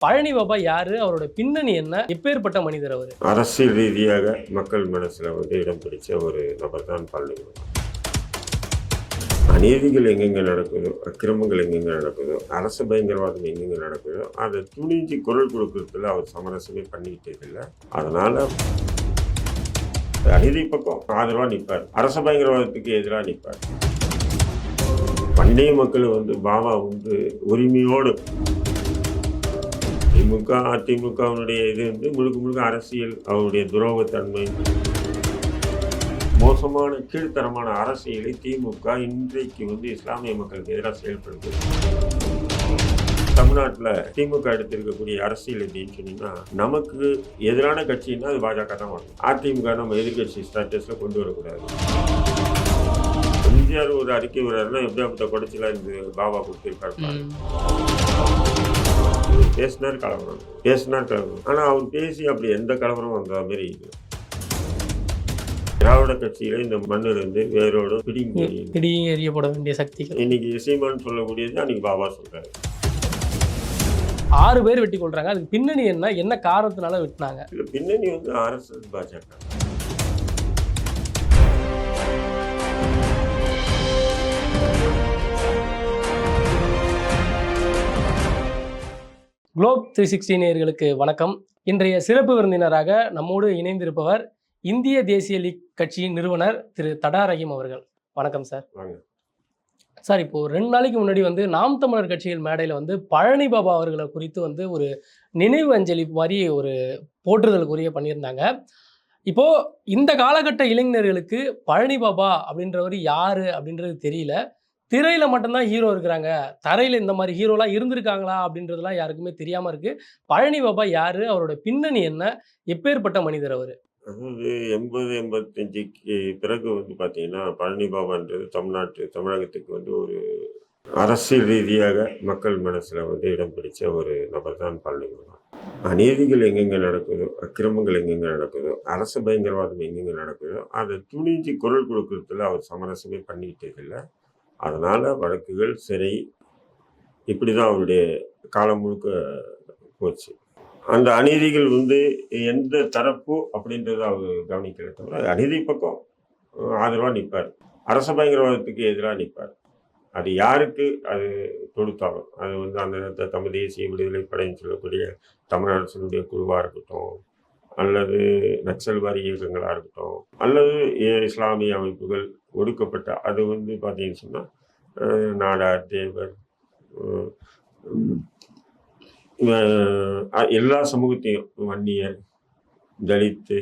பழனி பாபா யாரு? அவரோட பின்னணி என்ன? எப்பேற்பட்ட மனிதர் அவர்? அரசியல் ரீதியாக மக்கள் மனசுல வந்து இடம் பிடிச்ச ஒரு நபர் தான் பழனி அநீதிகள் எங்கெங்கே நடக்குதோ அக்கிரமங்கள் எங்கெங்க நடக்குதோ அரசு பயங்கரவாதம் எங்கெங்க நடக்குதோ அதை துணிஞ்சு குரல் கொடுக்கறதுல அவர் சமரசமே பண்ணிக்கிட்டே இல்லை. அதனால அநீதி பக்கம் ஆதரவாக நிற்பார் அரசு பயங்கரவாதத்துக்கு எதிராக நிற்பார் பண்டைய மக்கள் வந்து பாபா வந்து உரிமையோடு திமுக அதிமுகவினுடைய இது வந்து முழுக்க முழுக்க அரசியல் அவருடைய துரோகத்தன்மை. மோசமான கீழ்த்தரமான அரசியலை திமுக இன்றைக்கு வந்து இஸ்லாமிய மக்களுக்கு எதிராக செயல்படுது. தமிழ்நாட்டில் திமுக எடுத்திருக்கக்கூடிய அரசியல் எப்படின்னு சொன்னீங்கன்னா நமக்கு எதிரான கட்சின்னா அது பாஜக தான் வரும். அதிமுக நம்ம எதிர்கட்சி ஸ்டாட்டஸில் கொண்டு வரக்கூடாது. எம்ஜிஆர் ஒரு அறிக்கை வர்றாருன்னா எப்படியாப்பட்ட குடைச்சலாம் இந்த பாபா கொடுத்துருக்காரு பேசினார் கலவரம் பேசினார் கலவரம் ஆனால் அவர் பேசி அப்படி எந்த கலவரம் வந்த மாதிரி இல்லை திராவிட கட்சியில இந்த மண்ணிலிருந்து வேரோடு பிடிங்கி திடீர் எறியப்பட வேண்டிய சக்திகள். இன்னைக்கு சீமான் சொல்லக்கூடியது அன்னைக்கு பாபா சொல்றாரு. ஆறு பேர் வெட்டி கொள்றாங்க. அதுக்கு பின்னணி என்ன? என்ன காரணத்தினால வெட்டினாங்க? பின்னணி வந்து ஆர்எஸ்எஸ் பாஜக. குளோப் த்ரீ சிக்ஸ்டி நேயர்களுக்கு வணக்கம். இன்றைய சிறப்பு விருந்தினராக நம்மோடு இணைந்திருப்பவர் இந்திய தேசிய லீக் கட்சியின் நிறுவனர் திரு தடா ரஹீம் அவர்கள். வணக்கம் சார். சார் இப்போ ரெண்டு நாளைக்கு முன்னாடி வந்து நாம் தமிழர் கட்சிகள் மேடையில் வந்து பழனி பாபா அவர்களை குறித்து வந்து ஒரு நினைவு அஞ்சலி மாதிரி ஒரு போற்றுதலுக்குரிய பண்ணியிருந்தாங்க. இப்போ இந்த காலகட்ட இளைஞர்களுக்கு பழனி பாபா அப்படின்றவர் யாரு அப்படின்றது தெரியல. திரையில் மட்டும்தான் ஹீரோ இருக்கிறாங்க. தரையில் இந்த மாதிரி ஹீரோலாம் இருந்திருக்காங்களா அப்படின்றதுலாம் யாருக்குமே தெரியாமல் இருக்குது பழனி பாபா யார்? அவரோட பின்னணி என்ன? எப்பேற்பட்ட மனிதர் அவர்? அதாவது எண்பது எண்பத்தஞ்சுக்கு பிறகு வந்து பார்த்தீங்கன்னா பழனி பாபான்றது தமிழ்நாட்டு தமிழகத்துக்கு வந்து ஒரு அரசியல் ரீதியாக மக்கள் மனசில் வந்து இடம் பிடிச்ச ஒரு நபர் தான் பழனி பாபா அநீதிகள் எங்கெங்கே நடக்குதோ அக்கிரமங்கள் எங்கெங்க நடக்குதோ அரசு பயங்கரவாதம் எங்கெங்க நடக்குதோ அதை துணிஞ்சு குரல் கொடுக்கறதுல அவர் சமரசமே பண்ணிக்கிட்டே இல்லை அதனால் வழக்குகள் சிறை இப்படி தான் அவருடைய காலம் முழுக்க போச்சு. அந்த அநீதிகள் வந்து எந்த தரப்பு அப்படின்றத அவர் கவனிக்கிற தவிர அது அநீதி பக்கம் ஆதரவாக நிற்பார் அரச பயங்கரவாதத்துக்கு எதிராக நிற்பார் அது யாருக்கு? அது தொடுத்தாலும். அது வந்து அந்த நேரத்தில் தமிழ் தேசிய விடுதலை படைன்னு சொல்லக்கூடிய தமிழ் அரசனுடைய குழுவாக இருக்கட்டும் அல்லது நக்சல்வாரி இயக்கங்களாக இருக்கட்டும் அல்லது இஸ்லாமிய அமைப்புகள் ஒடுக்கப்பட்ட அது வந்து பார்த்தீங்கன்னு சொன்னால் நாடார் தேவர் எல்லா சமூகத்தையும் வன்னியர் தலித்து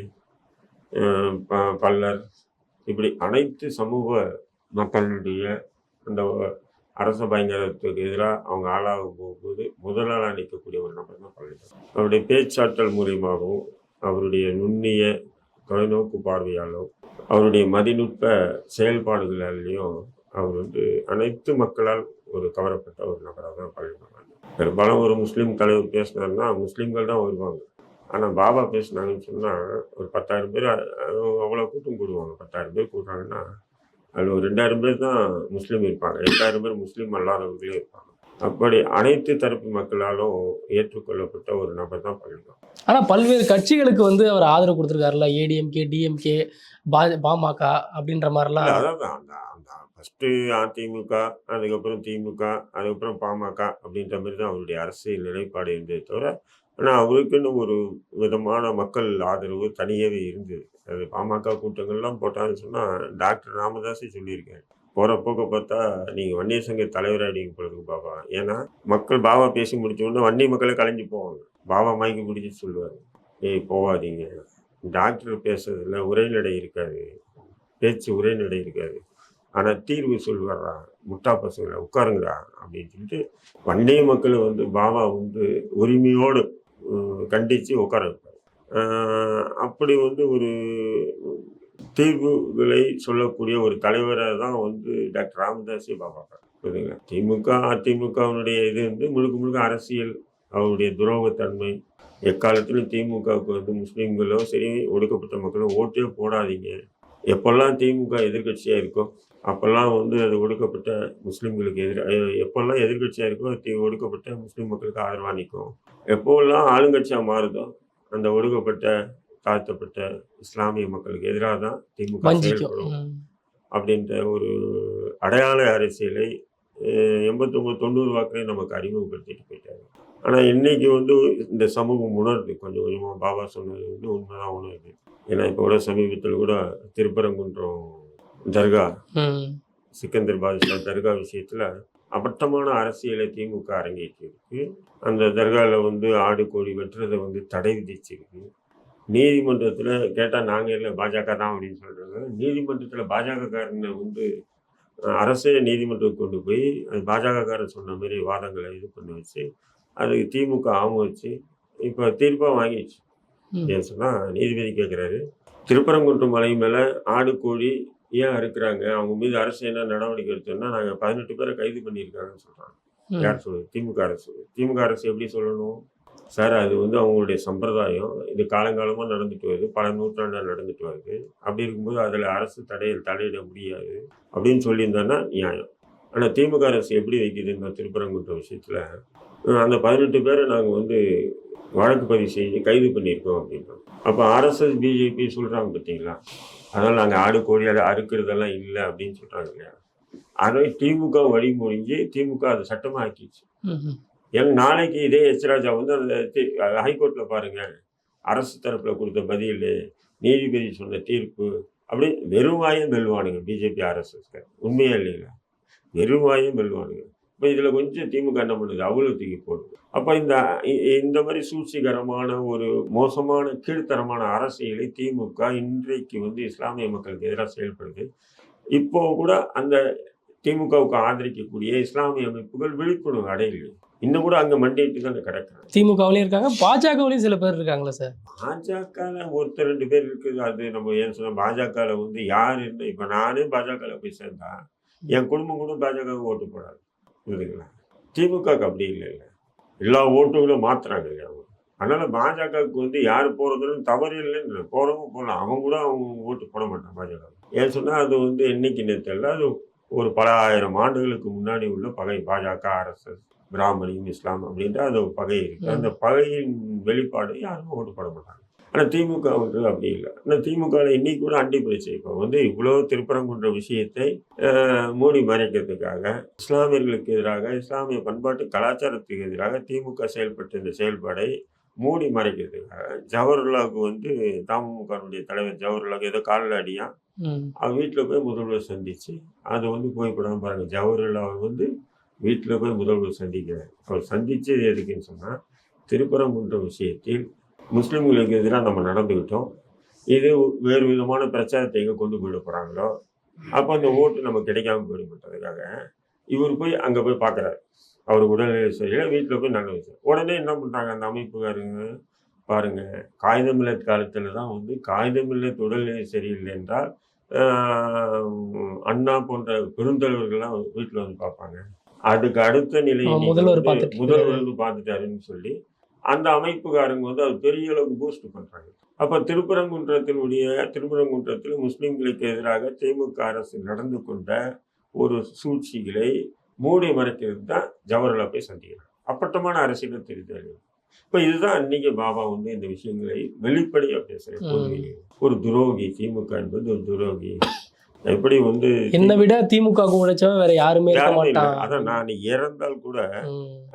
ப- பல்லர் இப்படி அனைத்து சமூக மக்களுடைய அந்த அரச பயங்கரத்துக்கு எதிராக அவங்க ஆளாக போகும்போது முதலாளாக நிற்கக்கூடிய ஒரு நபர் தான் பழனிசாமி அவருடைய பேச்சாற்றல் மூலியமாகவும் அவருடைய நுண்ணிய தொலைநோக்கு பார்வையாலும் அவருடைய மதிநுட்ப செயல்பாடுகளாலேயும் அவர் வந்து அனைத்து மக்களால் ஒரு கவரப்பட்ட ஒரு நபராக தான் பழகினாங்க பெரும்பாலும் ஒரு முஸ்லீம் தலைவர் பேசினாருன்னா முஸ்லீம்கள் தான் வருவாங்க. ஆனால் பாபா பேசினாங்கன்னு சொன்னால் ஒரு பத்தாயிரம் பேர் அவ்வளோ கூட்டம் கூடுவாங்க. பத்தாயிரம் பேர் கூடுறாங்கன்னா அதில் ஒரு ரெண்டாயிரம் பேர் தான் முஸ்லீம் இருப்பாங்க. எட்டாயிரம் பேர் முஸ்லீம் அல்லாதவர்களே இருப்பாங்க. அப்படி அனைத்து தரப்பு மக்களாலும் ஏற்றுக்கொள்ளப்பட்ட ஒரு நபர் தான் பழனிசாமி ஆனா பல்வேறு கட்சிகளுக்கு வந்து அவர் ஆதரவு கொடுத்துருக்காருல்ல? ஏடிஎம்கே டிஎம்கே பா பாமக அப்படின்ற மாதிரிலாம். அதான் அந்த அந்த ஃபஸ்ட்டு அதிமுக அதுக்கப்புறம் திமுக அதுக்கப்புறம் பாமக அப்படின்ற மாதிரி தான் அவருடைய அரசியல் நிலைப்பாடு இருந்ததே தவிர ஆனால் அவருக்குன்னு ஒரு விதமான மக்கள் ஆதரவு தனியாகவே இருந்தது. அது பாமக கூட்டங்கள்லாம் போட்டான்னு சொன்னால் டாக்டர் ராமதாஸே சொல்லியிருக்காரு. போகிற போக்க பார்த்தா நீங்கள் வன்னிய சங்க தலைவராக நீங்கள் பொழுதுக்கு பாபா ஏன்னா மக்கள் பாபா பேசி முடிச்ச உடனே வன்னி மக்களை கலைஞ்சு போவாங்க. பாபா மயக்கி பிடிச்சி சொல்லுவார். ஏய் போகாதீங்க டாக்டர் பேசுறதுல உரைநடை இருக்காது. பேச்சு உரைநடை இருக்காது. ஆனால் தீர்வு சொல்வாரா? முட்டா பசங்களா உட்காருங்கடா அப்படின்னு சொல்லிட்டு வன்னிய மக்களை வந்து பாபா வந்து உரிமையோடு கண்டித்து உட்கார வைப்பார். அப்படி வந்து ஒரு தீர்வுகளை சொல்லக்கூடிய ஒரு தலைவராக தான் வந்து டாக்டர் ராமதாஸே பார்ப்பாங்க. புரியுதுங்களா? திமுக அதிமுகவினுடைய இது வந்து முழுக்க முழுக்க அரசியல் அவருடைய துரோகத்தன்மை. எக்காலத்திலும் திமுகவுக்கு வந்து முஸ்லீம்களோ சரி ஒடுக்கப்பட்ட மக்களோ ஓட்டே போடாதீங்க. எப்பெல்லாம் திமுக எதிர்க்கட்சியாக இருக்கோ அப்போல்லாம் வந்து அது ஒடுக்கப்பட்ட முஸ்லீம்களுக்கு எதிராக எப்போல்லாம் எதிர்க்கட்சியாக இருக்கோ தி ஒடுக்கப்பட்ட முஸ்லீம் மக்களுக்கு ஆதரவாக நிற்கும். எப்போல்லாம் ஆளுங்கட்சியாக மாறுதோ அந்த ஒடுக்கப்பட்ட தாழ்த்தப்பட்ட இஸ்லாமிய மக்களுக்கு எதிராக தான் திமுக செயல்படும். அப்படின்ற ஒரு அடையாள அரசியலை எண்பத்தொம்பது தொண்ணூறு வாக்கிலே நமக்கு அறிமுகப்படுத்திட்டு போயிட்டாங்க ஆனால் இன்னைக்கு வந்து இந்த சமூகம் உணருது. கொஞ்சம் கொஞ்சமாக பாபா சொன்னது வந்து உண்மைதான் உணருது. ஏன்னா இப்போ கூட சமீபத்தில் கூட திருப்பரங்குன்றம் தர்கா. சிக்கந்தர் பாதுஷா தர்கா விஷயத்தில் அபட்டமான அரசியலை திமுக அரங்கேற்றிருக்கு அந்த தர்காவில் வந்து ஆடு கோழி வெட்டுறதை வந்து தடை விதிச்சிருக்கு. நீதிமன்றத்தில் கேட்டால் நாங்கள் இல்லை பாஜக தான் அப்படின்னு சொல்கிறாங்க நீதிமன்றத்தில் பாஜகக்காரனை வந்து அரசே நீதிமன்றம் கொண்டு போய் அது பாஜகக்காரன் சொன்ன மாதிரி வாதங்களை இது பண்ணி வச்சு அதுக்கு திமுக ஆம வச்சு இப்போ தீர்ப்பாக வாங்கிடுச்சு. ஏன் சொன்னால் நீதிபதி கேட்குறாரு திருப்பரங்குன்றம் மலை மேலே ஆடு கோழி ஏன் அறுக்குறாங்க? அவங்க மீது அரசு என்ன நடவடிக்கை எடுத்தோம்னா நாங்கள் பதினெட்டு பேரை கைது பண்ணியிருக்காங்கன்னு சொல்கிறாங்க. யார் சொல்லுது திமுக அரசு. திமுக அரசு எப்படி சொல்லணும்? சார் அது வந்து அவங்களுடைய சம்பிரதாயம். இது காலங்காலமாக நடந்துட்டு வருது. பல நூற்றாண்டாக நடந்துட்டு வருது. அப்படி இருக்கும்போது அதில் அரசு தடையில் தலையிட முடியாது அப்படின்னு சொல்லியிருந்தாங்கன்னா நியாயம். ஆனால் திமுக அரசு எப்படி வைக்குதுன்னா திருப்பரங்குன்ற விஷயத்தில் அந்த பதினெட்டு பேரை நாங்கள் வந்து வழக்கு பதிவு செஞ்சு கைது பண்ணியிருக்கோம் அப்படின்றோம் அப்போ ஆர்எஸ்எஸ் பிஜேபி சொல்கிறாங்க பார்த்தீங்களா அதனால் நாங்கள் ஆடு கோழி அதை அறுக்கிறதெல்லாம் இல்லை அப்படின்னு சொல்கிறாங்க இல்லையா? அதை திமுக வழி முடிஞ்சு திமுக அதை சட்டமாக ஆக்கிடுச்சு ஏன்னா நாளைக்கு இதே எச் ராஜா வந்து அந்த ஹைகோர்ட்டில் பாருங்கள் அரசு தரப்பில் கொடுத்த பதில் நீதிபதி சொன்ன தீர்ப்பு அப்படி வெறுவாயும் வெல்வானுங்க பிஜேபி ஆர்எஸ்எஸ்க்கு. உண்மையா இல்லைங்களா? வெறுவாயும் வெல்வானுங்க இப்போ இதில் கொஞ்சம் திமுக என்ன பண்ணுது? அவ்வளோ தூக்கி போடுது. அப்போ இந்த இந்த மாதிரி சூழ்ச்சிகரமான ஒரு மோசமான கீழ்த்தரமான அரசியலை திமுக இன்றைக்கு வந்து இஸ்லாமிய மக்களுக்கு எதிராக செயல்படுது. இப்போ கூட அந்த திமுகவுக்கு ஆதரிக்கக்கூடிய இஸ்லாமிய அமைப்புகள் விழிப்புணர்வு அடையலை இன்னும் கூட அங்கே மண்டிட்டு தான் கிடக்குறாங்க. திமுகவிலையும் இருக்காங்க பாஜகவிலையும் சில பேர் இருக்காங்களா சார்? பாஜகவில் ஒருத்தர் ரெண்டு பேர் இருக்குது அது நம்ம ஏன் சொன்ன பாஜகவில் வந்து யார் என்ன இப்போ நானே பாஜகவில் போய் சேர்ந்தா என் குடும்பம் கூட பாஜக ஓட்டு போடாது. புரியுதுங்களா? திமுகவுக்கு அப்படி இல்லை இல்லை. எல்லா ஓட்டுகளும் மாத்துறாங்க இல்லையா அதனால பாஜகவுக்கு வந்து யார் போகிறதுன்னு தவறு இல்லைன்னு இல்லை. போறவங்க போகலாம் அவங்க கூட அவங்க ஓட்டு போட மாட்டான் பாஜக ஏன் சொன்னால் அது வந்து என்னைக்கு தெரியல அது ஒரு பல ஆயிரம் ஆண்டுகளுக்கு முன்னாடி உள்ள பகை பாஜக ஆர்எஸ்எஸ் பிராமணியம் இஸ்லாம் அப்படின்ற அது ஒரு பகை இருக்கு. ம். அந்த பகையின் வெளிப்பாடு யாருமே ஓட்டு போட மாட்டாங்க. ஆனால் திமுக வந்து அப்படி இல்லை. ஆனால் திமுகவில் இன்னைக்கு கூட அண்டி போயிடுச்சு இப்போ வந்து இவ்வளோ திருப்பரங்குன்ற விஷயத்தை மூடி மறைக்கிறதுக்காக இஸ்லாமியர்களுக்கு எதிராக இஸ்லாமிய பண்பாட்டு கலாச்சாரத்துக்கு எதிராக திமுக செயல்பட்ட இந்த செயல்பாடை மூடி மறைக்கிறதுக்காக ஜவஹர்லாவுக்கு வந்து தமுகனுடைய தலைவர் ஜவஹர்லாவுக்கு ஏதோ காலில் அடியா ம். வீட்டில் போய் முதல்வர் சந்திச்சு. அதை வந்து புகைப்படம் பாருங்கள் ஜவஹர்லால் வந்து வீட்டில் போய் முதல்வர் சந்திக்கிறார். அவர் சந்தித்தது எதுக்குன்னு சொன்னால் திருப்பரங்குன்ற விஷயத்தில் முஸ்லீம்களுக்கு எதிராக நம்ம நடந்துக்கிட்டோம் இது வேறு விதமான பிரச்சாரத்தை எங்கே கொண்டு போயிட போகிறாங்களோ அப்போ அந்த ஓட்டு நமக்கு கிடைக்காம போயிடுமன்றதுக்காக இவர் போய் அங்கே போய் பார்க்குறாரு அவர் உடல்நிலை சரியில்லை வீட்டில் போய் நல்ல விஷயம் உடனே என்ன பண்ணுறாங்க அந்த அமைப்புக்காரங்க பாருங்க காகிதமில்லத் காலத்தில் தான் வந்து காகிதமில்லத் உடல்நிலை சரியில்லை என்றால் அண்ணா போன்ற பெருந்தலைவர்கள்லாம் வீட்டில் வந்து பார்ப்பாங்க. அதுக்கு அடுத்த நிலை முதல்வர் முதல்வர் வந்து பார்த்துட்டாருன்னு சொல்லி அந்த அமைப்புக்காரங்க வந்து அது பெரிய அளவுக்கு பூஸ்ட் பண்றாங்க. அப்ப திருப்பரங்குன்றத்தினுடைய திருப்பரங்குன்றத்தில் முஸ்லிம்களுக்கு எதிராக திமுக அரசு நடந்து கொண்ட ஒரு சூழ்ச்சிகளை மூடி மறைக்கிறது தான் ஜவஹர்லால் போய் சந்திக்கிறார். அப்பட்டமான அரசியலை தெரிந்தாரு இப்போ இதுதான் அன்னைக்கு பாபா வந்து இந்த விஷயங்களை வெளிப்படையாக பேசுறேன். ஒரு துரோகி திமுக என்பது ஒரு துரோகி. எப்படி வந்து என்னை விட திமுக உழைச்சவன் வேற யாருமே அதான் நான் இறந்தால் கூட.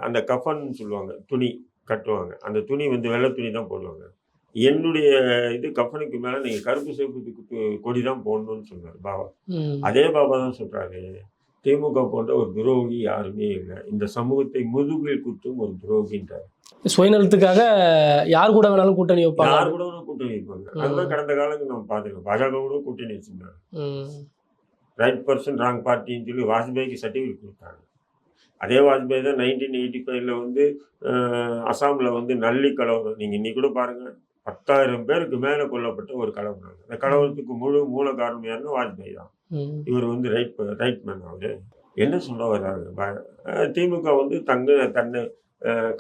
அந்த கஃபன் சொல்லுவாங்க துணி கட்டுவாங்க. அந்த துணி வந்து வெள்ளை துணி தான் போடுவாங்க. என்னுடைய இது கஃபனுக்கு மேல நீங்க கருப்பு சிவப்பு கொடி தான் போடணும்னு சொன்னார் பாபா. அதே பாபா தான் சொல்றாரு. திமுக போன்ற ஒரு துரோகி யாருமே இல்லை. இந்த சமூகத்தை முதுகில் குத்தும் ஒரு துரோகின்றார் சுயநலத்துக்காக யார் கூட வேணாலும் கூட்டணி வைப்பாங்க? யார் கூட வேணா கூட்டணி வைப்பாங்க. அதுதான் கடந்த காலங்கள் நம்ம பார்த்துருக்கோம். பாஜக கூட கூட்டணி வச்சிருந்தாங்க. ரைட் பர்சன் ராங் பார்ட்டின்னு சொல்லி வாஜ்பாய்க்கு சர்டிஃபிகேட் கொடுத்தாங்க. அதே வாஜ்பாய் தான் நைன்டீன் எயிட்டி ஃபைவ்ல வந்து அசாம்ல வந்து நல்லி கலவரம். நீங்கள் இன்னைக்கு கூட பாருங்க பத்தாயிரம் பேருக்கு மேலே கொல்லப்பட்ட ஒரு கலவரம். அந்த கலவரத்துக்கு முழு மூல காரணம் யாருன்னா வாஜ்பாய் தான். இவர் வந்து ரைட் ரைட் மேன் அவரு. என்ன சொல்ல வர்றாரு? திமுக வந்து தங்க தன்னை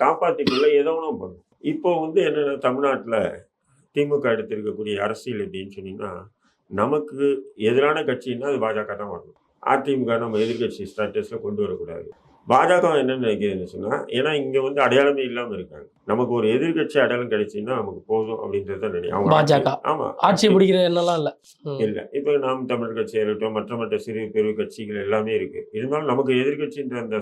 காப்பாற்றிக்கொள்ள ஏதோ ஒன்றும் பண்ணும். இப்போ வந்து என்னென்ன தமிழ்நாட்டில் திமுக எடுத்திருக்கக்கூடிய அரசியல் எப்படின்னு சொன்னீங்கன்னா நமக்கு எதிரான கட்சின்னா அது பாஜக தான் வரணும். அதிமுக நம்ம எதிர்கட்சி ஸ்டேட்டஸில் கொண்டு வரக்கூடாது. பாஜக என்ன நினைக்கிறதுன்னு சொன்னால் ஏன்னா இங்கே வந்து அடையாளமே இல்லாமல் இருக்காங்க. நமக்கு ஒரு எதிர்கட்சி அடையாளம் கிடைச்சுன்னா நமக்கு போதும் அப்படின்றத நினைக்கும் பாஜக. ஆமாம் ஆட்சியை பிடிக்கிற எண்ணம்லாம் இல்ல. இல்லை. இப்போ நாம் தமிழர் கட்சி இருக்கட்டும் மற்ற மற்ற சிறு பெரு கட்சிகள் எல்லாமே இருக்கு. இருந்தாலும் நமக்கு எதிர்கட்சின்ற அந்த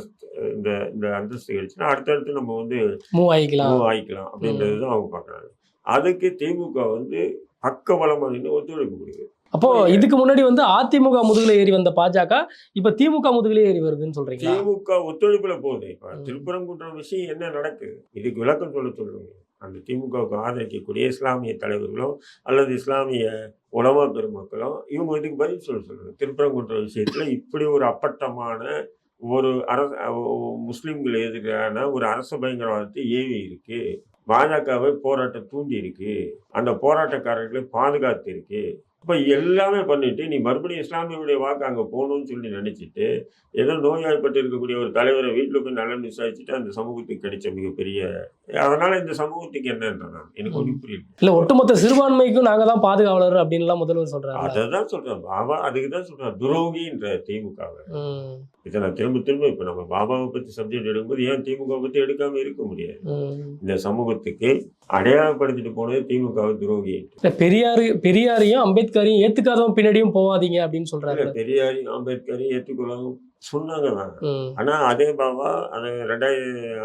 இந்த இந்த அந்தஸ்து கிடைச்சுன்னா அடுத்தடுத்து நம்ம வந்து மூவ் ஆகிக்கலாம். மூவ் ஆயிக்கலாம் அப்படின்றது தான் அவங்க பார்க்குறாங்க. அதுக்கு திமுக வந்து பக்கபலமாக நின்று ஒத்துழைப்பு கொடுக்குது. அப்போ இதுக்கு முன்னாடி வந்து அதிமுக முதுகுல ஏறி வந்த பாஜக இப்ப திமுக முதுகுல ஏறி வருதுன்னு சொல்றீங்களா? திமுக ஒத்துழைப்புல போகுது. இப்போ ம். திருப்பரங்குன்றம் விஷயம் என்ன நடக்குது இதுக்கு விளக்கம் சொல்ல சொல்லுங்க. அந்த திமுகவுக்கு ஆதரிக்கக்கூடிய இஸ்லாமிய தலைவர்களோ அல்லது இஸ்லாமிய உலமா பெருமக்களோ இவங்க இதுக்கு பதில் சொல்ல சொல்லுங்க. திருப்பரங்குன்றம் விஷயத்துல இப்படி ஒரு அப்பட்டமான ஒரு அரச முஸ்லிம்கள் எதிரான ஒரு அரச பயங்கரவாதத்தை ஏவி இருக்கு. பாஜகவை போராட்டம் தூண்டி இருக்கு. அந்த போராட்டக்காரர்களை பாதுகாத்து இருக்கு. இப்போ எல்லாமே பண்ணிட்டு நீ மறுபடியும் இஸ்லாமியருடைய வாக்கு அங்கே போகணும்னு சொல்லி நினைச்சிட்டு ஏதோ நோய்வாய்ப்பட்டு இருக்கக்கூடிய ஒரு தலைவரை வீட்டில் போய் நலன் விசாரிச்சுட்டு அந்த சமூகத்துக்கு கிடைச்ச மிகப்பெரிய அதனால இந்த சமூகத்துக்கு என்னன்ற நான் எனக்கு ஒன்றும் புரியல. இல்ல ஒட்டுமொத்த சிறுபான்மைக்கும் நாங்க தான் பாதுகாவலர் அப்படின்னு முதல்வர் சொல்றாரு. அதை தான் சொல்றேன் பாபா அதுக்கு தான் சொல்றேன் துரோகின்ற திமுகவை. இதை நான் திரும்ப திரும்ப இப்போ நம்ம பாபாவை பற்றி சப்ஜெக்ட் எடுக்கும்போது ஏன் திமுக பற்றி எடுக்காம இருக்க முடியாது. இந்த சமூகத்துக்கு அடையாளப்படுத்திட்டு போனது திமுகவை துரோகி பெரியாரு பெரியாரையும் அம்பேத்கரையும் ஏத்துக்காதவன் பின்னாடியும் போவாதீங்க அப்படின்னு சொல்றாரு. பெரியாரையும் அம்பேத்கரையும் ஏற்றுக்கொள்ளவும் சொன்னாங்க தான் ம், ஆனா அதே பாபா அது ரெண்டாயிரம்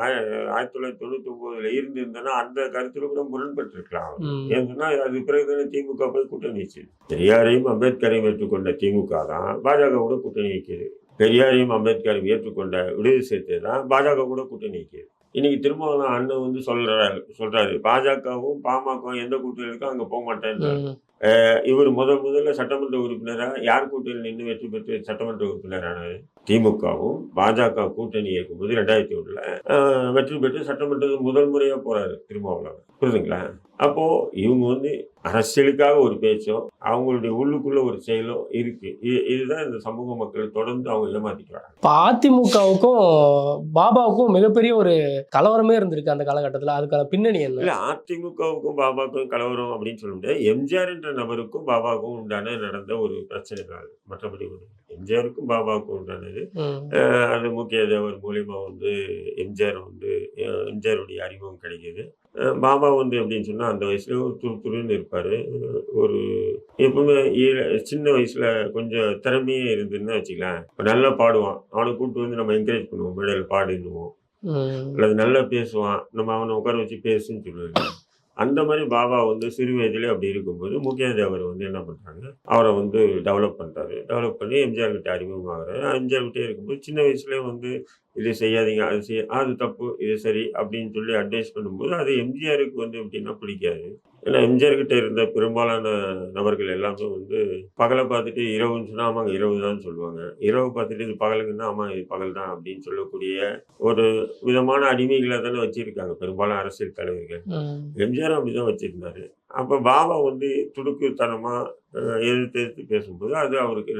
ஆயிரத்தி தொள்ளாயிரத்தி தொண்ணூத்தி ஒன்பதுல இருந்திருந்தனா அந்த கருத்துல கூட முரண்பட்டு இருக்கலாம் ம். ஏன்னா அது பிறகு திமுக போய் கூட்டணி வச்சுது. பெரியாரையும் அம்பேத்கரையும் ஏற்றுக்கொண்ட திமுக தான் பாஜக கூட கூட்டணி வைக்குது. பெரியாரையும் அம்பேத்கரையும் ஏற்றுக்கொண்ட விடுதலை சேர்த்து தான் பாஜக கூட கூட்டணி வைக்குது. இன்னைக்கு திருமாவளவன் அண்ணன் வந்து சொல்றாரு சொல்றாரு பாஜகவும் பாமகவும் எந்த கூட்டணி இருக்கோ அங்க போக மாட்டேன்றாரு. ம். இவர் முதல் முதல்ல சட்டமன்ற உறுப்பினராக யார் கூட்டணியில் நின்று வெற்றி பெற்று சட்டமன்ற உறுப்பினரானாரு? திமுகவும் பாஜக கூட்டணி இருக்கும்போது ரெண்டாயிரத்தி ஒன்றில் வெற்றி பெற்று சட்டமன்றத்துக்கு முதல் முறையாக போறாரு திருமாவளவன். புரியுதுங்களா அப்போ இவங்க வந்து அரசியலுக்காக ஒரு பேச்சோ அவங்களுடைய உள்ளுக்குள்ள ஒரு செயலோ இருக்கு. இது- இதுதான் இந்த சமூக மக்கள் தொடர்ந்து அவங்க ஏமாத்திக்கிறாங்க இப்ப அதிமுகவுக்கும் பாபாவுக்கும் மிகப்பெரிய ஒரு கலவரமே இருந்திருக்கு அந்த காலகட்டத்துல. அதுக்கான பின்னணி என்ன? இல்ல அதிமுகவுக்கும் பாபாவுக்கும் கலவரம் அப்படின்னு சொல்ல முடியாது. எம்ஜிஆர் என்ற நபருக்கும் பாபாவுக்கும் உண்டான நடந்த ஒரு பிரச்சனை தான் அது. மற்றபடி இல்லை. எம்ஜிஆருக்கும் பாபாவுக்கும் உண்டானது. அது முக்கிய தேவர் மூலியமா வந்து எம்ஜிஆர் வந்து எம்ஜிஆருடைய அறிமுகம் கிடைக்கிது. பாபா வந்து எப்படின்னு சொன்னா அந்த வயசுல ஒரு துரு துருன்னு இருப்பாரு. ஒரு எப்பவுமே சின்ன வயசுல கொஞ்சம் திறமையே இருந்துன்னு வச்சுக்கலாம் இப்ப நல்லா பாடுவான். அவனை கூப்பிட்டு வந்து நம்ம என்கரேஜ் பண்ணுவோம். மேடையில் பாடுன்னுவோம் அல்லது நல்லா பேசுவான். நம்ம அவனை உட்கார வச்சு பேசுன்னு சொல்லுவாங்க அந்த மாதிரி பாபா வந்து சிறு வயதிலே அப்படி இருக்கும்போது முக்கிய தேவர் வந்து என்ன பண்ணுறாங்க அவரை வந்து டெவலப் பண்ணுறாரு டெவலப் பண்ணி எம்ஜிஆர் கிட்ட அறிமுகமாகறாரு. எம்ஜிஆர் கிட்டே இருக்கும்போது சின்ன வயசுலேயே வந்து இது செய்யாதீங்க அது செய்ய அது தப்பு இது சரி அப்படின்னு சொல்லி அட்வைஸ் பண்ணும்போது அது எம்ஜிஆருக்கு வந்து எப்படின்னா பிடிக்காது. ஏன்னா எம்ஜிஆர் கிட்ட இருந்த பெரும்பாலான நபர்கள் எல்லாமே வந்து பகலை பார்த்துட்டு இரவுன்னு சொன்னா ஆமாங்க இரவு தான் சொல்லுவாங்க. இரவு பார்த்துட்டு இது பகலுங்கன்னா ஆமா இது பகல் தான் அப்படின்னு சொல்லக்கூடிய ஒரு விதமான அடிமைகளை தானே வச்சிருக்காங்க பெரும்பாலும் அரசியல் தலைவர்கள். எம்ஜிஆர் அப்படிதான் வச்சிருந்தாரு. அப்ப பாபா வந்து துடுக்குத்தனமா அஹ், எதிர்த்து எதிர்த்து பேசும்போது அது அவருக்கு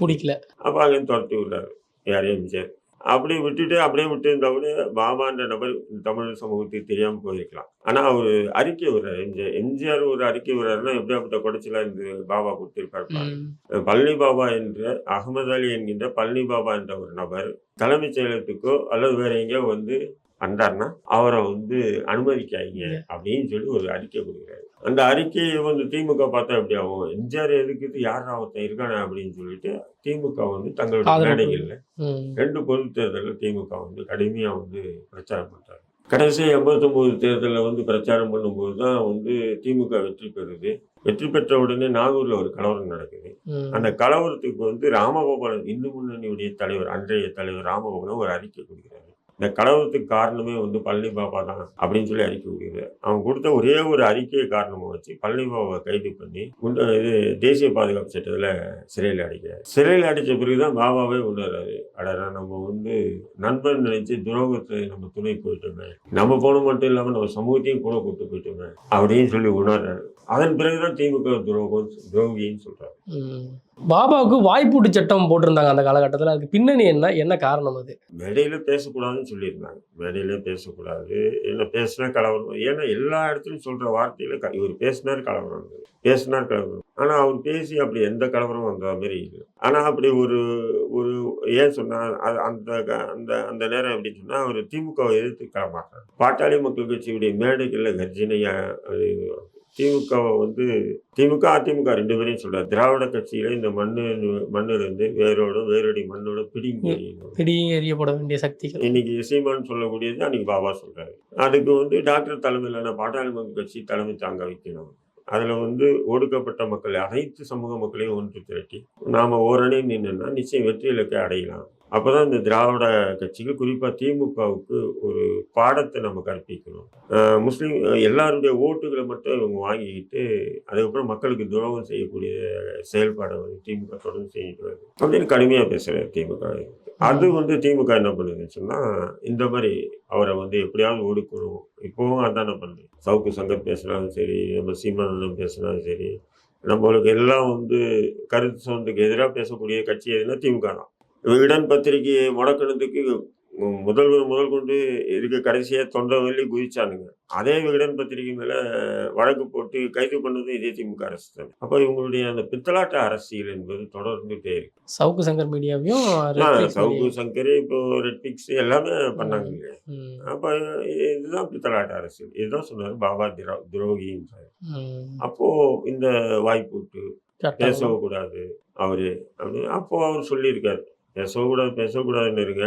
பிடிக்கல. அப்ப அங்கே துரத்தி விடுறாரு. யார்? எம்ஜிஆர். அப்படி விட்டுட்டு அப்படியே விட்டு இருந்தா கூட பாபான்ற நபர் தமிழ் சமூகத்துக்கு தெரியாம போயிருக்கலாம். ஆனா அவர் அறிக்கை விடுறாரு. எம்ஜிஆர் எம்ஜிஆர் ஒரு அறிக்கை விடுறாருன்னா எப்படியாப்பட்ட குடைச்சலா இருந்து பாபா கொடுத்திருப்பாரு பழனி பாபா என்ற அகமது அலி என்கின்ற பழனி பாபா என்ற ஒரு நபர் தலைமைச் செயலகத்துக்கோ அல்லது வேற எங்கேயோ வந்து வந்தாருன்னா அவரை வந்து அனுமதிக்காதீங்க அப்படின்னு சொல்லி ஒரு அறிக்கை கொடுக்குறாரு. அந்த அறிக்கையை வந்து திமுக பார்த்தா எப்படி ஆகும்? எம்ஜிஆர் எதுக்கு யார் ஒருத்தன் இருக்கானே அப்படின்னு சொல்லிட்டு திமுக வந்து தங்களுடைய மேடைகள்ல. ரெண்டு பொது தேர்தலில் திமுக வந்து கடுமையா வந்து பிரச்சாரம் பண்றாரு. கடைசி எண்பத்தொன்பது தேர்தலில் வந்து பிரச்சாரம் பண்ணும்போது தான் வந்து திமுக வெற்றி பெறுது. வெற்றி பெற்ற உடனே நாகூர்ல ஒரு கலவரம் நடக்குது. அந்த கலவரத்துக்கு வந்து ராமகோபாலன் இந்து முன்னணியுடைய தலைவர் அன்றைய தலைவர் ராமகோபாலன் ஒரு அறிக்கை கொடுக்கிறாரு. இந்த கலவரத்துக்கு காரணமே வந்து பழனி பாபா தான் அப்படின்னு சொல்லி அறிக்கை கொடுக்குது. அவன் கொடுத்த ஒரே ஒரு அறிக்கையை காரணமாக வச்சு பழனி பாபாவை கைது பண்ணி குண்ட இது தேசிய பாதுகாப்பு சட்டத்தில் சிறையில் அடைக்கிறார். சிறையில் அடைச்ச பிறகுதான் பாபாவே உணர்றாரு. அடரா நம்ம வந்து நண்பன் நினைச்சு துரோகத்தை நம்ம துணை போயிட்டோமே. நம்ம போன மட்டும் இல்லாமல் நம்ம சமூகத்தையும் கூட கூட்டு போயிட்டோமே அப்படின்னு சொல்லி உணர்றாரு. அதன் பிறகுதான் திமுக துரோகம் துரோகின்னு சொல்றாரு ம். பாபாவுக்கு வாய்ப்பூட்டு சட்டம் போட்டிருந்தாங்க அந்த காலகட்டத்தில். அதுக்கு பின்னணி என்ன? என்ன காரணம் அது? மேடையில பேசக்கூடாதுன்னு சொல்லியிருந்தாங்க. மேடையில பேசக்கூடாது. என்ன பேசினா கலவரம். ஏன்னா எல்லா இடத்துலையும் சொல்ற வார்த்தையில க- இவர் பேசினார் கலவரம். பேசினார் கலவரம். ஆனா அவர் பேசி அப்படி எந்த கலவரம் வந்த மாதிரி இல்லை. ஆனா அப்படி ஒரு ஒரு ஏன் சொன்னா அது அந்த அந்த அந்த நேரம் எப்படி சொன்னா அவர் திமுகவை எதிர்த்து கிளம்பாட்டார் பாட்டாளி மக்கள் கட்சியுடைய மேடைகள்ல கர்ஜனையா அது திமுகவை வந்து திமுக அதிமுக ரெண்டு பேரையும் சொல்றாரு. திராவிட கட்சியில இந்த மண்ணு மண்ணுல இருந்து வேரோட வேரடி மண்ணோட பிடிங்கி. பிடியும் எறியப்பட வேண்டிய சக்திகள். இன்னைக்கு சீமான் சொல்லக்கூடியது அன்னைக்கு பாபா சொல்றாரு. அதுக்கு வந்து டாக்டர் தலைமையிலான பாட்டாளி மக்கள் கட்சி தலைமை தாங்க வைக்கணும். அதில் வந்து ஒடுக்கப்பட்ட மக்கள் அனைத்து சமூக மக்களையும் ஒன்று திரட்டி நாம் ஓரணி நின்னுன்னா நிச்சயம் வெற்றி இலக்கை அடையலாம். அப்பதான் இந்த திராவிட கட்சிகள் குறிப்பாக திமுகவுக்கு ஒரு பாடத்தை நம்ம கற்பிக்கணும். முஸ்லீம் எல்லாருடைய ஓட்டுகளை மட்டும் இவங்க வாங்கிக்கிட்டு அதுக்கப்புறம் மக்களுக்கு துரோகம் செய்யக்கூடிய செயல்பாடை வந்து திமுக தொடர்ந்து செஞ்சுட்டு வருது. அப்படின்னு கடுமையாக பேசுகிறேன் திமுக. அது வந்து திமுக என்ன பண்ணுதுன்னு சொன்னால் இந்த மாதிரி அவரை வந்து எப்படியாவது ஒடுக்கணும். இப்போவும் அதான பண்ணுது சவுக்கு சங்கர் பேசினாலும் சரி நம்ம சீமானந்தம் பேசினாலும் சரி நம்மளுக்கு எல்லாம் வந்து கருத்து சொந்தத்துக்கு எதிராக பேசக்கூடிய கட்சி எதுனா திமுக தான். இடன் பத்திரிகையை முடக்கினதுக்கு மு- முதல்வர் முதல் கொண்டு இருக்க கடைசியாக தொண்டை வெள்ளி குதிச்சானுங்க. அதே விகடன் பத்திரிகை மேல வழக்கு போட்டு கைது பண்ணது இதே திமுக அரசு தான். அப்போ இவங்களுடைய அந்த பித்தலாட்ட அரசியல் என்பது தொடர்ந்துட்டே இருக்கு. சவுக்கு சங்கர் மீடியாவையும் சவுக்கு சங்கர் இப்போ ரெட்பிக்ஸ் எல்லாமே பண்ணாங்க இல்லையா? அப்போ இதுதான் பித்தலாட்ட அரசியல். இதுதான் சொன்னார் பாபா திரோ துரோகின்றார். ம். அப்போ இந்த சட்டம். பேசக்கூடாது அவரு அப்படின்னு அப்போ அவர் சொல்லியிருக்காரு. பேசக்கூடாது பேசக்கூடாதுன்னு இருங்க.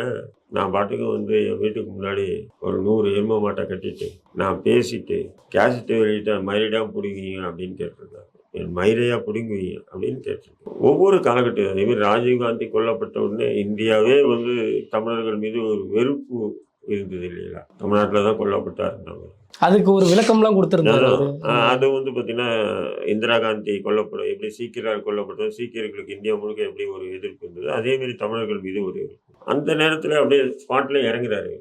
நான் பாட்டுக்கு வந்து என் வீட்டுக்கு முன்னாடி ஒரு நூறு எரும மாட்டை கட்டிட்டு நான் பேசிட்டு கேசட்டு வெளியிட்ட மயிரிடா பிடிங்குவீங்க அப்படின்னு கேட்டிருக்காங்க என் மயிரையா பிடுங்குவீங்க அப்படின்னு கேட்டிருக்கேன் ஒவ்வொரு காலகட்டம் அதேமாதிரி ராஜீவ்காந்தி கொல்லப்பட்ட உடனே இந்தியாவே வந்து தமிழர்கள் மீது ஒரு வெறுப்பு இருந்தது இல்லையா தமிழ்நாட்டில் தான் கொல்லப்பட்டார் நம்ம அதுக்கு ஒரு விளக்கம்லாம். ஆஹ் அது வந்து பார்த்தீங்கன்னா இந்திரா காந்தி கொல்லப்படும். எப்படி சீக்கியரால் கொல்லப்பட்டோம் சீக்கியர்களுக்கு இந்தியா முழுக்க எப்படி ஒரு எதிர்ப்பு இருந்தது அதே மாதிரி தமிழர்கள் மீது ஒரு அந்த நேரத்தில் அப்படியே ஸ்பாட்ல இறங்குறாரு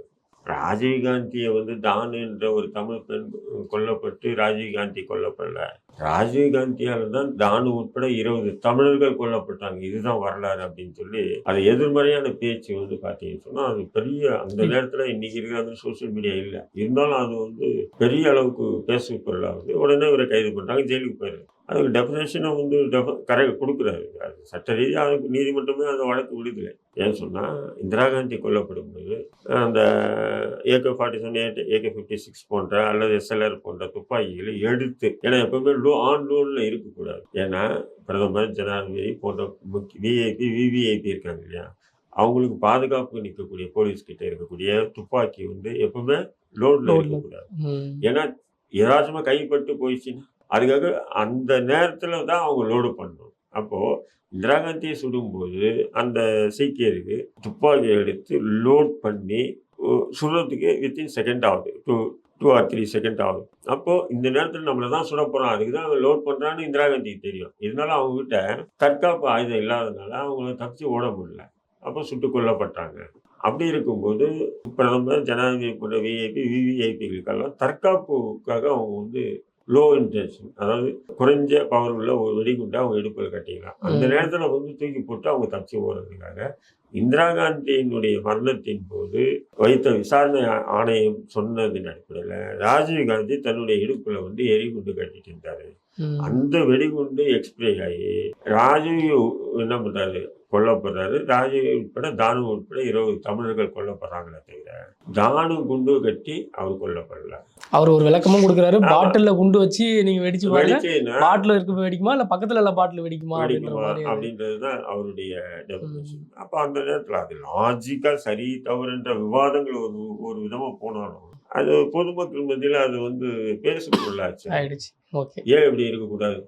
ராஜீவ் காந்தியை வந்து தான் என்ற ஒரு தமிழ் பெண் கொல்லப்பட்டு ராஜீவ் காந்தி கொல்லப்படல. ராஜீவ் காந்தியால தான் தானு உட்பட இருபது தமிழர்கள் கொல்லப்பட்டாங்க. இதுதான் வரலாறு அப்படின்னு சொல்லி அது எதிர்மறையான பேச்சு வந்து பார்த்தீங்கன்னு சொன்னா அது பெரிய அந்த நேரத்துல இன்னைக்கு இருக்கிற அந்த சோஷியல் மீடியா இல்லை. இருந்தாலும் அது வந்து பெரிய அளவுக்கு பேசு பொருளாகுது உடனே இவரை கைது பண்றாங்க ஜெயிலுக்கு போயிடுறாரு அதுக்கு டெஃபினேஷனை வந்து கரெக்ட் கொடுக்குறாரு. அது சட்ட ரீதியாக அதுக்கு நீதிமன்றமே அந்த வழக்கு விடுதலை. ஏன்னு சொன்னா இந்திரா காந்தி கொல்லப்படும் போது அந்த AK forty seven AK fifty six போன்ற அல்லது எஸ்எல்ஆர் போன்ற துப்பாக்கிகளை எடுத்து ஏன்னா எப்பவுமே லோ ஆன் லோன்ல இருக்கக்கூடாது. ஏன்னா பிரதமர் ஜனாதிபதி போன்ற முக்கிய விஐபி விவிஐபி இருக்காங்க இல்லையா? அவங்களுக்கு பாதுகாப்பு நிற்கக்கூடிய போலீஸ் கிட்ட இருக்கக்கூடிய துப்பாக்கி வந்து எப்பவுமே லோட்ல Load ல. இருக்கக்கூடாது. ஏன்னா ஏதாச்சுமா கைப்பட்டு போயிடுச்சுன்னா அதுக்காக அந்த நேரத்தில் தான் அவங்க லோடு பண்ணணும். அப்போது இந்திரா காந்தியை சுடும்போது அந்த சீக்கியருக்கு துப்பாக்கி எடுத்து லோட் பண்ணி சுடுறதுக்கு வித்தின் செகண்ட் ஆகுது. Two two or three second ஆகுது. அப்போ இந்த நேரத்தில் நம்மளை தான் சுட போகிறோம் அதுக்கு தான் அவங்க லோட் பண்ணுறான்னு இந்திரா காந்திக்கு தெரியும். இருந்தாலும் அவங்ககிட்ட தற்காப்பு ஆயுதம் இல்லாததுனால அவங்கள தப்பிச்சு ஓட முடியல. அப்போ சுட்டு கொல்லப்பட்டாங்க. அப்படி இருக்கும்போது பிரதமர் ஜனாதிபதி போன்ற விஐபி விவிஐபிகளுக்கெல்லாம் தற்காப்புக்காக அவங்க வந்து லோ இன்டென்ஷன் அதாவது குறைஞ்ச பவர் உள்ள ஒரு வெடிகுண்டை அவங்க இடுப்பில் கட்டிக்கலாம் அந்த. நேரத்தில் வந்து தூக்கி போட்டு அவங்க தப்பிச்சு ஓடுறதுக்காக இந்திரா காந்தியினுடைய மரணத்தின் போது வைத்த விசாரணை ஆணையம் சொன்னதின் அடிப்படையில் ராஜீவ் காந்தி தன்னுடைய இடுப்புல வந்து எரிகுண்டு கட்டிட்டு இருந்தாரு. அந்த வெடிகுண்டு எக்ஸ்பிரே ஆகி ராஜீவ் என்ன பண்றாரு கொல்லப்படுறாரு. ராஜீவ் உட்பட தானு உட்பட இருபது தமிழர்கள் கொல்லப்படுறாங்களே தவிர தானு குண்டு கட்டி அவர் கொல்லப்படல. அவர் ஒரு விளக்கமும் கொடுக்குறாரு. பாட்டில்ல குண்டு வச்சு நீங்க வெடிச்சு பாட்டில் இருக்க வெடிக்குமா? இல்ல பக்கத்துல உள்ள பாட்டில் வெடிக்குமா? வெடிக்குமா. அப்படின்றது தான் அவருடைய டெபினேஷன் அப்போ அந்த நேரத்தில் அது லாஜிக்கா சரி தவறுன்ற விவாதங்கள் ஒரு ஒரு விதமா போனாலும் அது பொதுமக்கள் மத்தியில் அது வந்து பேசு பொருளாச்சு ஆயிடுச்சு. ஓகே. ஏன் இப்படி இருக்கக்கூடாது?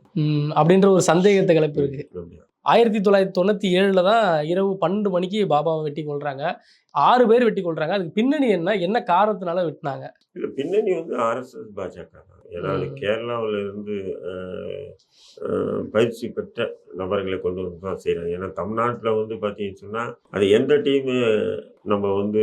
அப்படின்ற ஒரு சந்தேகத்தை கிளப்பி இருக்கு? ஆயிரத்தி தொள்ளாயிரத்தி தொண்ணூற்றி ஏழில் தான் இரவு பன்னெண்டு மணிக்கு பாபாவை வெட்டி கொள்கிறாங்க ஆறு பேர் வெட்டி கொள்கிறாங்க அதுக்கு பின்னணி என்ன? என்ன காரணத்தினால வெட்டினாங்க? இல்லை பின்னணி வந்து ஆர்எஸ்எஸ் பாஜக தான். ம். கேரளாவுல இருந்து பயிற்சி பெற்ற நபர்களை கொண்டு வந்து தான் செய்கிறாங்க ஏன்னா தமிழ்நாட்டில் வந்து பார்த்தீங்கன்னு சொன்னால் அது எந்த டீமு நம்ம வந்து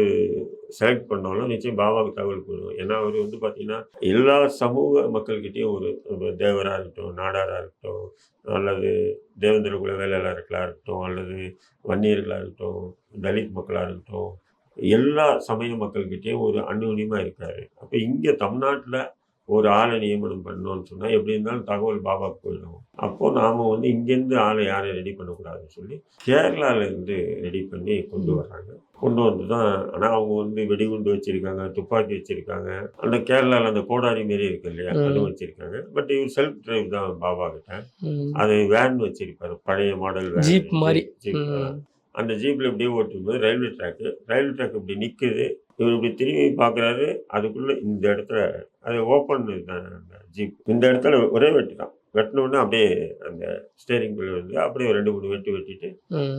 செலக்ட் பண்ணாலும் நிச்சயம் பாபாவுக்கு தகவல் கொடுக்கும். ஏன்னா அவர் வந்து பார்த்தீங்கன்னா எல்லா சமூக மக்கள்கிட்டயும் ஒரு தேவராக இருக்கட்டும் நாடாராக இருக்கட்டும் அல்லது தேவேந்திர குல வேளாளர்களாக இருக்கட்டும் அல்லது வன்னியர்களாக இருக்கட்டும் தலித் மக்களாக இருக்கட்டும் எல்லா சமய மக்கள்கிட்டயும் ஒரு அந்யோன்யமாக இருக்காரு. அப்போ இங்கே தமிழ்நாட்டில் ஒரு ஆளை நியமனம் பண்ணணும்னு சொன்னால் எப்படி இருந்தாலும் தகவல் பாபாவுக்கு போயிடும். அப்போ நாம் வந்து இங்கேருந்து ஆளை யாரையும் ரெடி பண்ணக்கூடாதுன்னு சொல்லி கேரளால இருந்து ரெடி பண்ணி கொண்டு வர்றாங்க. கொண்டு வந்து தான் ஆனால் அவங்க வந்து வெடிகுண்டு வச்சிருக்காங்க துப்பாக்கி வச்சிருக்காங்க. அந்த கேரளாவில் அந்த கோடாரி மாரி இருக்கு இல்லையா. அது வச்சிருக்காங்க. பட் இவர் செல்ஃப் டிரைவ் தான் பாபா கிட்ட. அது வேன் வச்சிருப்பாரு பழைய மாடல் வேன் ஜீப் மாதிரி. அந்த ஜீப்ல இப்படியே ஓட்டும்போது ரயில்வே ட்ராக்கு ரயில்வே ட்ராக் இப்படி நிக்குது. இவர் இப்படி திரும்பி பார்க்குறாரு அதுக்குள்ளே இந்த இடத்துல அது ஓப்பன் ஜீப் இந்த இடத்துல ஒரே வெட்டு தான் வெட்டின உடனே அப்படியே அந்த ஸ்டேரிங் பில் வந்து அப்படியே ரெண்டு மூணு வெட்டு வெட்டிட்டு.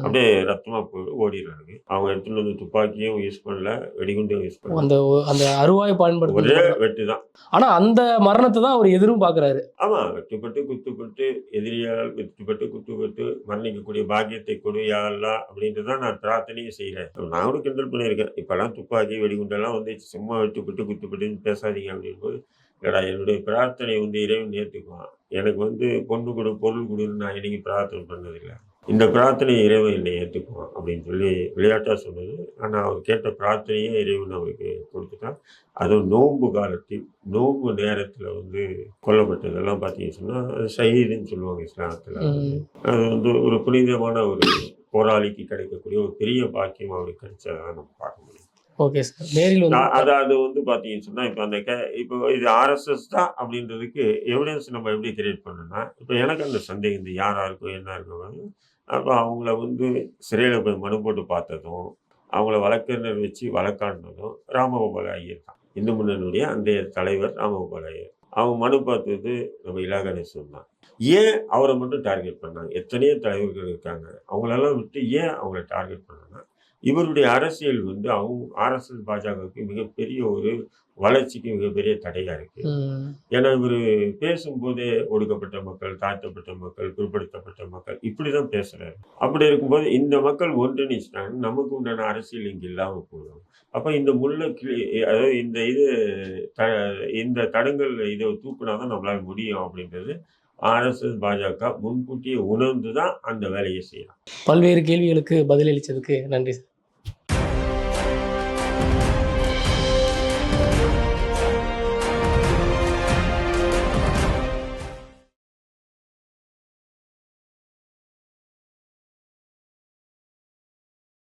அப்படியே ரத்தமா போய் ஓடிடுறாங்க அவங்க எடுத்துட்டு வந்து துப்பாக்கியும் யூஸ் பண்ணல வெடிகுண்டும் யூஸ் பண்ணல. அந்த அந்த அருவாய் ஒரே பயன்படுத்த வெட்டு தான். ஆனா அந்த மரணத்தை தான் அவர் எதிரும் பாக்குறாரு ஆமா வெட்டுப்பட்டு குத்துப்பட்டு எதிரியால் வெட்டுப்பட்டு குத்துப்பட்டு மரணிக்கக்கூடிய பாக்கியத்தை கொடு யாழ்லா அப்படின்ட்டு தான் நான் பிரார்த்தனையும் செய்கிறேன் நான் கூட கிண்டல் பண்ணியிருக்கேன். இப்போல்லாம் துப்பாக்கி வெடிகுண்டெல்லாம் வந்து சும்மா வெட்டுப்பட்டு குத்துப்பட்டுன்னு பேசாதீங்க அப்படின்னு இல்லடா என்னுடைய பிரார்த்தனை வந்து இறைவன் ஏற்றுக்குவான்? எனக்கு வந்து பொண்ணு கொடு பொருள் கொடுன்னு நான் இன்னைக்கு பிரார்த்தனை பண்ணதில்லை. இந்த பிரார்த்தனை இறைவன் என்னை ஏற்றுக்குவான் அப்படின்னு சொல்லி விளையாட்டாக சொன்னது. ஆனால் அவர் கேட்ட பிரார்த்தனையே இறைவன் அவருக்கு கொடுத்துட்டான். அதுவும் நோன்பு காலத்தில் நோன்பு நேரத்தில் வந்து கொல்லப்பட்டதெல்லாம் பார்த்தீங்கன்னு சொன்னால் அது ஷஹீதுன்னு சொல்லுவாங்க இஸ்லாமத்தில் ம். அது வந்து ஒரு புனிதமான ஒரு போராளிக்கு கிடைக்கக்கூடிய ஒரு பெரிய பாக்கியம் அவருக்கு கிடைச்சதாக நம்ம பார்க்க முடியும். ஓகே சார் நேரில் அது அது வந்து பார்த்தீங்கன்னு சொன்னால் இப்போ அந்த கே இப்போ இது ஆர்எஸ்எஸ் தான் அப்படின்றதுக்கு எவிடன்ஸ் நம்ம எப்படி கிரியேட் பண்ணோம்னா இப்போ எனக்கு அந்த சந்தேகம் இந்த யாராக இருக்கும் என்ன இருக்கும் அப்போ அவங்கள வந்து சிறையில் போய் மனு போட்டு பார்த்ததும் அவங்கள வழக்கறிஞர் வச்சு வழக்காடினதும் ராமகோபால் ஐயர் தான். இந்து முன்னணியுடைய அந்த தலைவர் ராமகோபால் ஐயர். அவங்க மனு பார்த்தது நம்ம இலா கணேசன் தான். ஏன் அவரை மட்டும் டார்கெட் பண்ணாங்க? எத்தனையோ தலைவர்கள் இருக்காங்க. அவங்களெல்லாம் விட்டு ஏன் அவங்கள டார்கெட் பண்ணாங்கன்னா இவருடைய அரசியல் வந்து அவங்க ஆர்எஸ்எஸ் பாஜகவுக்கு மிகப்பெரிய ஒரு வளர்ச்சிக்கு மிகப்பெரிய தடையா இருக்கு. ஏன்னா இவர் பேசும்போதே ஒடுக்கப்பட்ட மக்கள் தாழ்த்தப்பட்ட மக்கள் பிற்படுத்தப்பட்ட மக்கள் இப்படிதான் பேசுறாரு. அப்படி இருக்கும்போது இந்த மக்கள் ஒன்றிணைச்சிட்டாங்க நமக்கு உண்டான அரசியல் இங்க இல்லாம போயிடும். அப்ப இந்த முள்ள கிளி அதாவது இந்த இது த இந்த தடங்கள் இதை தூக்குனாதான் நம்மளால முடியும் அப்படின்றது ஆர்எஸ்எஸ் பாஜக முன்கூட்டியே உணர்ந்து தான் அந்த வேலையை செய்யலாம் பல்வேறு கேள்விகளுக்கு பதிலளிச்சதுக்கு நன்றி சார்.